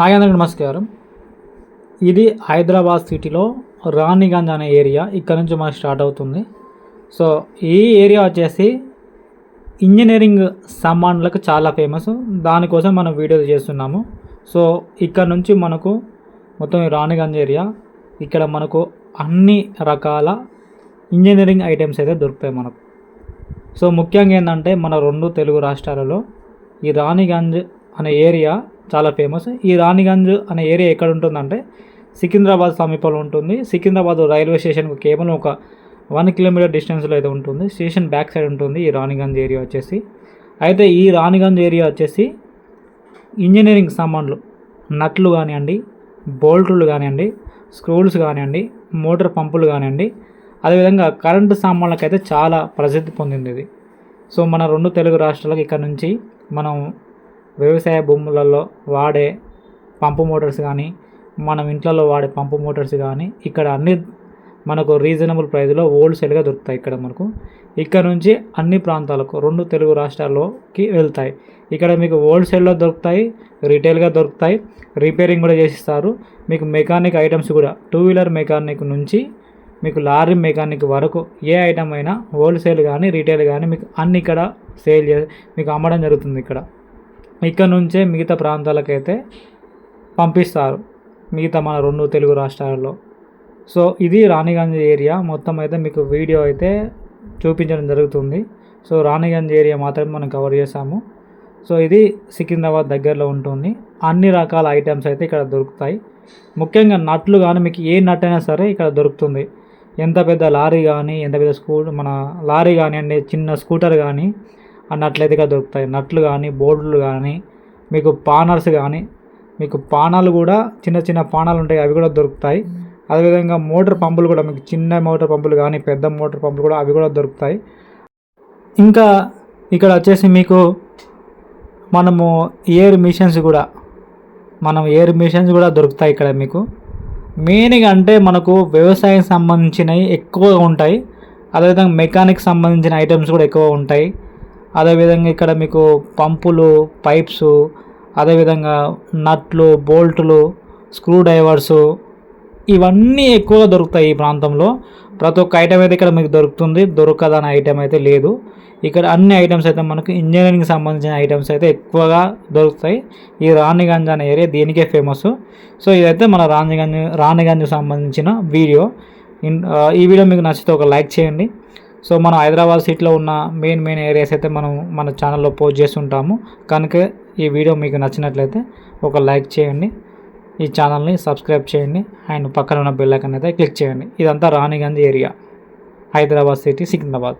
Hi అందరికి నమస్కారం. ఇది హైదరాబాద్ సిటీలో రాణిగంజ్ అనే ఏరియా ఇక్కడ నుంచి మనకు స్టార్ట్ అవుతుంది. సో ఈ ఏరియా వచ్చేసి ఇంజనీరింగ్ సామాన్లకు చాలా ఫేమస్. దానికోసం మనం వీడియో చేస్తున్నాము. సో ఇక్కడ నుంచి మనకు మొత్తం ఈ రాణిగంజ్ ఏరియా ఇక్కడ మనకు అన్ని రకాల ఇంజనీరింగ్ ఐటమ్స్ అయితే దొరుకుతాయి మనకు. సో ముఖ్యంగా ఏంటంటే మన రెండు తెలుగు రాష్ట్రాలలో ఈ రాణిగంజ్ అనే ఏరియా చాలా ఫేమస్ ఈ రాణిగంజ్ అనే ఏరియా ఎక్కడ ఉంటుందంటే సికింద్రాబాద్ సమీపంలో ఉంటుంది. సికింద్రాబాద్ రైల్వే స్టేషన్కు కేవలం ఒక వన్ కిలోమీటర్ డిస్టెన్స్లో అయితే ఉంటుంది. స్టేషన్ బ్యాక్ సైడ్ ఉంటుంది ఈ రాణిగంజ్ ఏరియా వచ్చేసి. అయితే ఈ రాణిగంజ్ ఏరియా వచ్చేసి ఇంజనీరింగ్ సామాన్లు నట్లు కానివ్వండి బోల్ట్లు కానివ్వండి స్క్రూల్స్ కానివ్వండి మోటార్ పంపులు కానివ్వండి అదేవిధంగా కరెంటు సామాన్లకైతే చాలా ప్రసిద్ధి పొందింది ఇది. సో మన రెండు తెలుగు రాష్ట్రాలకు ఇక్కడ నుంచి మనం వ్యవసాయ భూములలో వాడే పంపు మోటార్స్ కానీ మనం ఇంట్లో వాడే పంపు మోటార్స్ కానీ ఇక్కడ అన్ని మనకు రీజనబుల్ ప్రైస్లో హోల్సేల్గా దొరుకుతాయి ఇక్కడ మనకు. ఇక్కడ నుంచి అన్ని ప్రాంతాలకు రెండు తెలుగు రాష్ట్రాల్లోకి వెళ్తాయి. ఇక్కడ మీకు హోల్సేల్లో దొరుకుతాయి రీటైల్గా దొరుకుతాయి రిపేరింగ్ కూడా చేసిస్తారు. మీకు మెకానిక్ ఐటమ్స్ కూడా టూ వీలర్ మెకానిక్ నుంచి మీకు లారీ మెకానిక్ వరకు ఏ ఐటమ్ అయినా హోల్సేల్ కానీ రీటైల్ కానీ మీకు అన్ని ఇక్కడ సేల్ చే మీకు అమ్మడం జరుగుతుంది ఇక్కడ. ఇక్కడ నుంచే మిగతా ప్రాంతాలకైతే పంపిస్తారు. మిగతా మన రెండు తెలుగు రాష్ట్రాలలో. సో ఇది రాణిగంజ్ ఏరియా. మొత్తం అయితే మీకు వీడియో అయితే చూపించడం జరుగుతుంది. సో రాణిగంజ్ ఏరియా మాత్రమే మనం కవర్ చేసాము సో ఇది సికింద్రాబాద్ దగ్గరలో ఉంటుంది. అన్ని రకాల ఐటమ్స్ అయితే ఇక్కడ దొరుకుతాయి. ముఖ్యంగా నట్లు కానీ మీకు ఏ నట్ అయినా సరే ఇక్కడ దొరుకుతుంది. ఎంత పెద్ద లారీ కానీ ఎంత పెద్ద స్కూ మన లారీ కానివ్వండి చిన్న స్కూటర్ కానీ ఆ దొరుకుతాయి. నట్లు కానీ బోర్డులు కానీ మీకు పానర్స్ కానీ మీకు పానాలు కూడా చిన్న చిన్న పానాలు ఉంటాయి అవి కూడా దొరుకుతాయి. అదేవిధంగా మోటార్ పంపులు కూడా మీకు చిన్న మోటార్ పంపులు కానీ పెద్ద మోటార్ పంపులు కూడా అవి కూడా దొరుకుతాయి. ఇంకా ఇక్కడ వచ్చేసి మీకు మనము ఎయిర్ మిషన్స్ కూడా మనం ఎయిర్ మిషన్స్ కూడా దొరుకుతాయి ఇక్కడ మీకు. మెయిన్గా అంటే మనకు వ్యవసాయం సంబంధించినవి ఎక్కువగా ఉంటాయి. అదేవిధంగా మెకానిక్ సంబంధించిన ఐటమ్స్ కూడా ఎక్కువ ఉంటాయి. అదేవిధంగా ఇక్కడ మీకు పంపులు పైప్స్ అదేవిధంగా నట్లు బోల్ట్లు స్క్రూ డ్రైవర్సు ఇవన్నీ ఎక్కువగా దొరుకుతాయి ఈ ప్రాంతంలో. ప్రతి ఒక్క ఐటెం అయితే ఇక్కడ మీకు దొరుకుతుంది. దొరకదనే ఐటమ్ అయితే లేదు. ఇక్కడ అన్ని ఐటమ్స్ అయితే మనకు ఇంజనీరింగ్ సంబంధించిన ఐటమ్స్ అయితే ఎక్కువగా దొరుకుతాయి. ఈ రాణిగంజ్ అనే ఏరియా దీనికే ఫేమస్ సో ఇదైతే మన రాణిగంజ్ రాణిగంజ్ సంబంధించిన వీడియో. ఈ వీడియో మీకు నచ్చితే ఒక లైక్ చేయండి. సో మనం హైదరాబాద్ సిటీలో ఉన్న మెయిన్ మెయిన్ ఏరియాస్ అయితే మనం మన ఛానల్లో పోస్ట్ చేస్తుంటాము. కనుక ఈ వీడియో మీకు నచ్చినట్లయితే ఒక లైక్ చేయండి ఈ ఛానల్ని సబ్స్క్రైబ్ చేయండి అండ్ పక్కన ఉన్న బెల్ ఐకన్ అయితే క్లిక్ చేయండి. ఇదంతా రాణిగంజ్ ఏరియా హైదరాబాద్ సిటీ సికింద్రాబాద్.